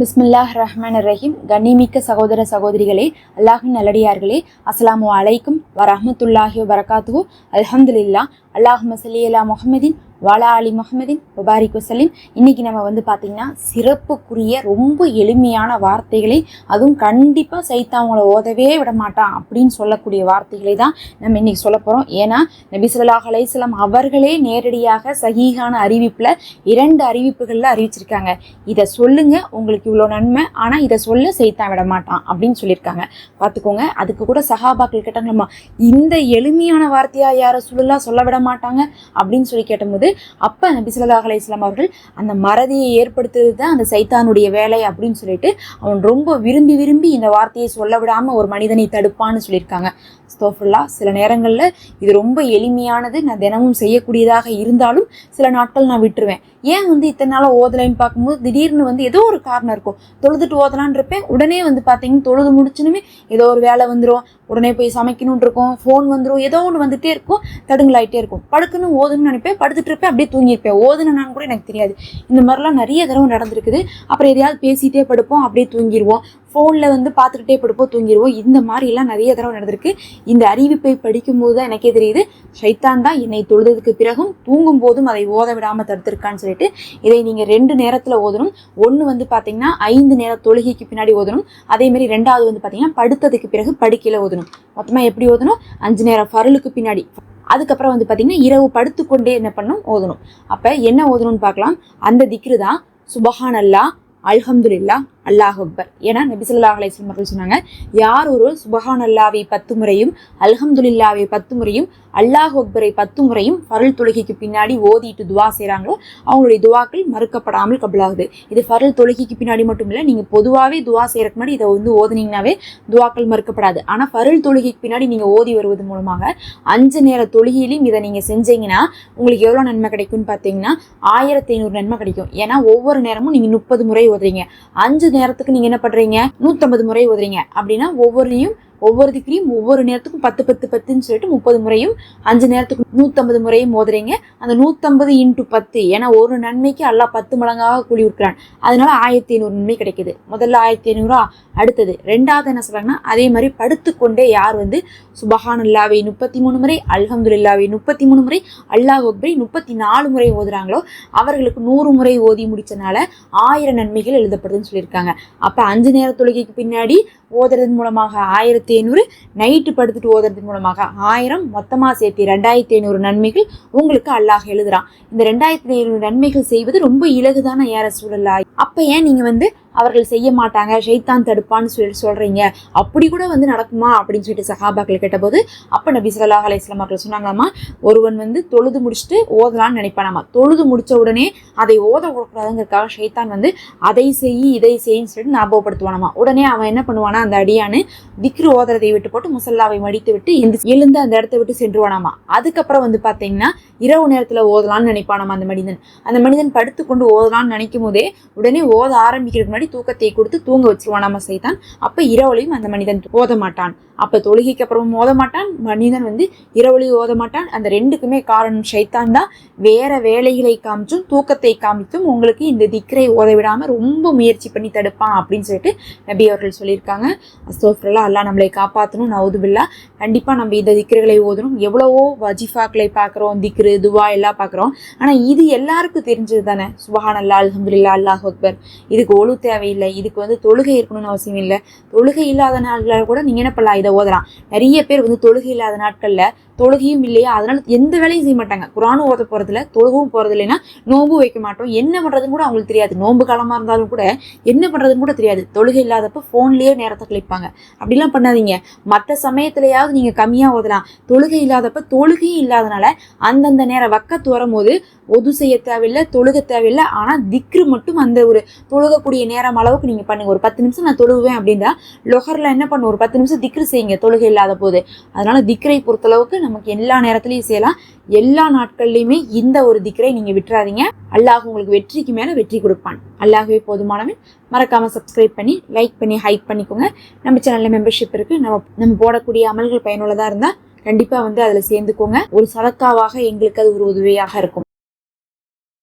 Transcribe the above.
பிஸ்மில்லாஹ் ரஹ்மான் ரஹீம் கண்ணிமிக்க சகோதர சகோதரிகளே அல்லாஹின் நல்லடியார்களே அஸ்லாமு அலைக்கும் வரஹ்மத்துல்லாஹி வரகாத்து அல்ஹம்துலில்லா அல்லாஹ் மசலி அலா முஹம்மதின் வாலா அலி முகமதின் முபாரிக் வசலின் இன்னைக்கு நம்ம வந்து பார்த்திங்கன்னா சிறப்புக்குரிய ரொம்ப எளிமையான வார்த்தைகளை அதுவும் கண்டிப்பாக சைத்தா அவங்கள ஓதவே விட மாட்டான் அப்படின்னு சொல்லக்கூடிய வார்த்தைகளை தான் நம்ம இன்னைக்கு சொல்ல போகிறோம் ஏன்னா நபி ஸல்லல்லாஹு அவர்களே நேரடியாக சகிகான அறிவிப்பில் இரண்டு அறிவிப்புகளில் அறிவிச்சிருக்காங்க. இதை சொல்லுங்க உங்களுக்கு இவ்வளோ நன்மை ஆனால் இதை சொல்ல சைத்தா விட மாட்டான் அப்படின்னு சொல்லியிருக்காங்க. பார்த்துக்கோங்க அதுக்கு கூட சஹாபாக்கள் கேட்டாங்கம்மா இந்த எளிமையான வார்த்தையாக யாரை சொல்லலாம் சொல்ல விட மாட்டாங்க அப்படின்னு சொல்லி கேட்டபோது அப்போ நபி ஸல்லல்லாஹு அலைஹி அவர்கள் அந்த மறதியை ஏற்படுத்துறது தான் அந்த சைத்தானுடைய வேலை அப்படின்னு சொல்லிட்டு அவன் ரொம்ப விரும்பி விரும்பி இந்த வார்த்தையை சொல்ல விடாம ஒரு மனிதனை தடுப்பான்னு சொல்லியிருக்காங்க. ஸ்தோஃபுல்லா சில நேரங்களில் இது ரொம்ப எளிமையானது நான் தினமும் செய்யக்கூடியதாக இருந்தாலும் சில நாட்கள் நான் விட்டுருவேன். ஏன் வந்து இத்தனை நாளாக ஓதலைன்னு பார்க்கும்போது திடீர்னு வந்து ஏதோ ஒரு காரணம் இருக்கும். தொழுதுட்டு ஓதலான் இருப்பேன் உடனே வந்து பார்த்தீங்கன்னா தொழுது முடிச்சுனுமே ஏதோ ஒரு வேலை வந்துடும் உடனே போய் சமைக்கணும்னு இருக்கும் ஃபோன் வந்துடும் ஏதோ ஒன்று வந்துட்டே இருக்கும் தடுங்கலாயிட்டே இருக்கும். படுக்கணும் ஓதணும்னு நினைப்பேன் படுத்துட்டு இருப்பேன் அப்படியே தூங்கியிருப்பேன். ஓதுனான்னு கூட எனக்கு தெரியாது. இந்த மாதிரிலாம் நிறைய தடவை நடந்திருக்குது. அப்புறம் எதையாவது பேசிகிட்டே படுப்போம் அப்படியே தூங்கிடுவோம் ஃபோனில் வந்து பார்த்துக்கிட்டே படுப்போம் தூங்கிடுவோம் இந்த மாதிரிலாம் நிறைய தடவை நடந்திருக்கு. இந்த அறிவிப்பை படிக்கும்போது தான் எனக்கே தெரியுது ஷைத்தான் தான் என்னை தொழுததுக்கு பிறகும் தூங்கும் போதும் அதை ஓத விடாமல் தடுத்திருக்கான்னு சொல்லிட்டு இதை நீங்கள் ரெண்டு நேரத்தில் ஓதணும். ஒன்று வந்து பார்த்தீங்கன்னா ஐந்து நேர தொழுகைக்கு பின்னாடி ஓதணும். அதேமாதிரி ரெண்டாவது வந்து பார்த்தீங்கன்னா படுத்ததுக்கு பிறகு படுக்கையில் ஓதணும். மொத்தமாக எப்படி ஓதணும்? அஞ்சு நேரம் ஃபருளுக்கு பின்னாடி. அதுக்கப்புறம் வந்து பார்த்தீங்கன்னா இரவு படுத்துக்கொண்டே என்ன பண்ணணும்? ஓதணும். அப்போ என்ன ஓதணும்னு பார்க்கலாம். அந்த திக்ரு தான் சுபஹான் அல்ஹம்துல்லா அல்லாஹ் அக்பர். ஏன்னா நபி ஸல்லல்லாஹு அவர்கள் சொன்னாங்க யார் ஒரு சுபஹான் அல்லாவை பத்து முறையும் அல்ஹம்துலில்லாவை பத்து முறையும் அல்லாஹ் அக்பரை பத்து முறையும் ஃபருள் தொழுகைக்கு பின்னாடி ஓதிட்டு துவா செய்கிறாங்களோ அவங்களுடைய துவாக்கள் மறுக்கப்படாமல் கபலாகுது. இது ஃபருள் தொழுகைக்கு பின்னாடி மட்டும் இல்லை நீங்கள் பொதுவாகவே துவா செய்கிறக்கு முன்னாடி இதை வந்து ஓதுனீங்கனாவே துவாக்கள் மறுக்கப்படாது. ஆனால் ஃபருள் தொழுகைக்கு பின்னாடி நீங்கள் ஓதி வருவது மூலமாக அஞ்சு நேர தொழுகையிலையும் இதை நீங்கள் செஞ்சீங்கன்னா உங்களுக்கு எவ்வளோ நன்மை கிடைக்கும்னு பார்த்தீங்கன்னா ஆயிரத்தி ஐநூறு நன்மை கிடைக்கும். ஏன்னா ஒவ்வொரு நேரமும் நீங்கள் முப்பது முறை ஓதுறீங்க. அஞ்சு நேரத்துக்கு நீங்கள் என்ன பண்ணுறீங்க நூற்றம்பது முறை ஓதுறீங்க. அப்படின்னா ஒவ்வொரு ஒவ்வொரு திக்கிலையும் ஒவ்வொரு நேரத்துக்கும் பத்து பத்து பத்துன்னு சொல்லிட்டு முப்பது முறையும் அஞ்சு நேரத்துக்கு நூற்றம்பது முறையும் மோதுறீங்க. அந்த நூற்றம்பது இன்ட்டு பத்து ஏன்னா ஒரு நன்மைக்கு எல்லாம் பத்து மடங்காக கூலி விற்கிறான் அதனால ஆயிரத்தி ஐநூறு நன்மை கிடைக்குது. முதல்ல ஆயிரத்தி ஐநூறுரூவா அடுத்தது ரெண்டாவது என்ன சொல்கிறாங்கன்னா அதே மாதிரி படுத்துக்கொண்டே யார் வந்து சுபஹான் அல்லாவை முப்பத்தி மூணு முறை அல்ஹம்துலில்லாவை முப்பத்தி மூணு முறை அல்லாஹ் அக்பரை முப்பத்தி நாலு முறை ஓதுறாங்களோ அவர்களுக்கு நூறு முறை ஓதி முடிச்சனால ஆயிரம் நன்மைகள் எழுதப்படுதுன்னு சொல்லியிருக்காங்க. அப்போ அஞ்சு நேர தொழுகைக்கு பின்னாடி ஓதுறது மூலமாக ஆயிரத்தி ஐநூறு நைட்டு படுத்துட்டு ஓதுறது மூலமாக ஆயிரம் மொத்தமாக சேர்த்து ரெண்டாயிரத்தி ஐநூறு நன்மைகள் உங்களுக்கு அல்லாஹ் எழுதுறான். இந்த ரெண்டாயிரத்தி ஐநூறு நன்மைகள் செய்வது ரொம்ப இலகுதான ஏற சூழலா அப்போ ஏன் நீங்கள் வந்து அவர்கள் செய்ய மாட்டாங்க ஷைத்தான் தடுப்பான்னு சொல்லி சொல்கிறீங்க அப்படி கூட வந்து நடக்குமா? அப்படின்னு சொல்லிட்டு சஹாபாக்கள் கேட்டபோது அப்போ நபி ஸல்லல்லாஹு அலைஹி வஸல்லம் அவர்கள் சொன்னாங்களாமா ஒருவன் வந்து தொழுது முடிச்சுட்டு ஓதலான்னு நினைப்பானாமா தொழுது முடித்த உடனே அதை ஓத கூடாதுங்கிறதுக்காக ஷைத்தான் வந்து அதை செய் இதை செய்யின்னு சொல்லிட்டு ஞாபகப்படுத்துவானாமா உடனே அவன் என்ன பண்ணுவானா அந்த அடியானு திக்ரு ஓதுறதை விட்டு போட்டு முசல்லாவை மடித்து விட்டு எந்த எழுந்து அந்த இடத்த விட்டு சென்றுவானாமா அதுக்கப்புறம் வந்து பார்த்தீங்கன்னா இரவு நேரத்தில் ஓதலான்னு நினைப்பானாமா அந்த மனிதன். அந்த மனிதன் படுத்துக்கொண்டு ஓதலாம்னு நினைக்கும் போதே உடனே ஓத ஆரம்பிக்கிறதுக்கு முன்னாடி தூக்கத்தை கொடுத்து தூங்க வச்சிருவானாமா சைத்தான் அப்போ இரவுலையும் அந்த மனிதன் ஓத மாட்டான். அப்போ தொழுகைக்கு அப்புறமும் ஓத மாட்டான். மனிதன் வந்து இரவுலையும் ஓத மாட்டான். அந்த ரெண்டுக்குமே காரணம் ஷைத்தான் தான். வேற வேலைகளை காமிச்சும் தூக்கத்தை காமித்தும் உங்களுக்கு இந்த திக்கரை ஓத விடாம ரொம்ப முயற்சி பண்ணி தடுப்பான் அப்படின்னு சொல்லிட்டு நபி அவர்கள் சொல்லியிருக்காங்க. அஸ்தோஃபுல்லா அல்லாஹ் நம்மளை காப்பாற்றணும் நவுதுபில்லா. கண்டிப்பாக நம்ம இந்த திக்ருகளை ஓதணும். எவ்வளவோ வஜிஃபாக்களை பார்க்குறோம் திக்ரு துவா எல்லாம் பார்க்குறோம். ஆனால் இது எல்லாருக்கும் தெரிஞ்சது தானே சுபஹான் அல்லா அலமதுல்லா அல்லாஹ் அக்பர். இதுக்கு ஒழு தேவையில்லை. இதுக்கு வந்து தொழுகை இருக்கணும்னு அவசியம் இல்லை. தொழுகை இல்லாத நாட்களில் கூட நீங்கள் என்ன பண்ணலாம்? இதை ஓதலாம். நிறைய பேர் வந்து தொழுகை இல்லாத நாட்களில் தொழுகையும் இல்லையா? அதனால எந்த வேலையும் செய்ய மாட்டாங்க. குரானும் ஓத போகிறதில்ல தொழுகவும் போகிறது இல்லைன்னா நோம்பு வைக்க மாட்டோம். என்ன பண்ணுறதுன்னு கூட அவங்களுக்கு தெரியாது. நோம்பு காலமாக இருந்தாலும் கூட என்ன பண்ணுறதுன்னு கூட தெரியாது. தொழுகை இல்லாதப்போ ஃபோன்லேயே நேரத்தை கழிப்பாங்க. அப்படிலாம் பண்ணாதீங்க. மற்ற சமயத்துலையாவது நீங்கள் கம்மியாக ஓதலாம். தொழுகை இல்லாதப்ப தொழுகையும் இல்லாதனால அந்தந்த நேரம் வக்கத்து வரும்போது ஒது செய்ய தேவையில்லை தொழுக தேவையில்லை. ஆனால் திக்ரு மட்டும் அந்த ஒரு தொழுகக்கூடிய நேரம் அளவுக்கு நீங்கள் பண்ணுங்கள் ஒரு பத்து நிமிஷம் நான் தொழுவேன் அப்படின்னா லொஹரில் என்ன பண்ணும்? ஒரு பத்து நிமிஷம் திக்ரு செய்யுங்க தொழுகை இல்லாத போது. அதனால் திக்ரை பொறுத்தளவுக்கு நமக்கு எல்லா நேரத்துலையும் செய்யலாம். எல்லா நாட்கள்லையுமே இந்த ஒரு திக்ரை நீங்கள் விட்டுறாதீங்க. அல்லாஹ் உங்களுக்கு வெற்றிக்கு மேலே வெற்றி கொடுப்பான். அல்லாஹ்வே போதுமானவன். மறக்காமல் சப்ஸ்கிரைப் பண்ணி லைக் பண்ணி ஹைக் பண்ணிக்கோங்க. நம்ம சேனலில் மெம்பர்ஷிப் இருக்குது நம்ம நம்ம போடக்கூடிய அமல்கள் பயனுள்ளதாக இருந்தால் கண்டிப்பாக வந்து அதில் சேர்ந்துக்கோங்க. ஒரு சதக்காவாக எங்களுக்கு அது ஒரு உதவியாக இருக்கும்.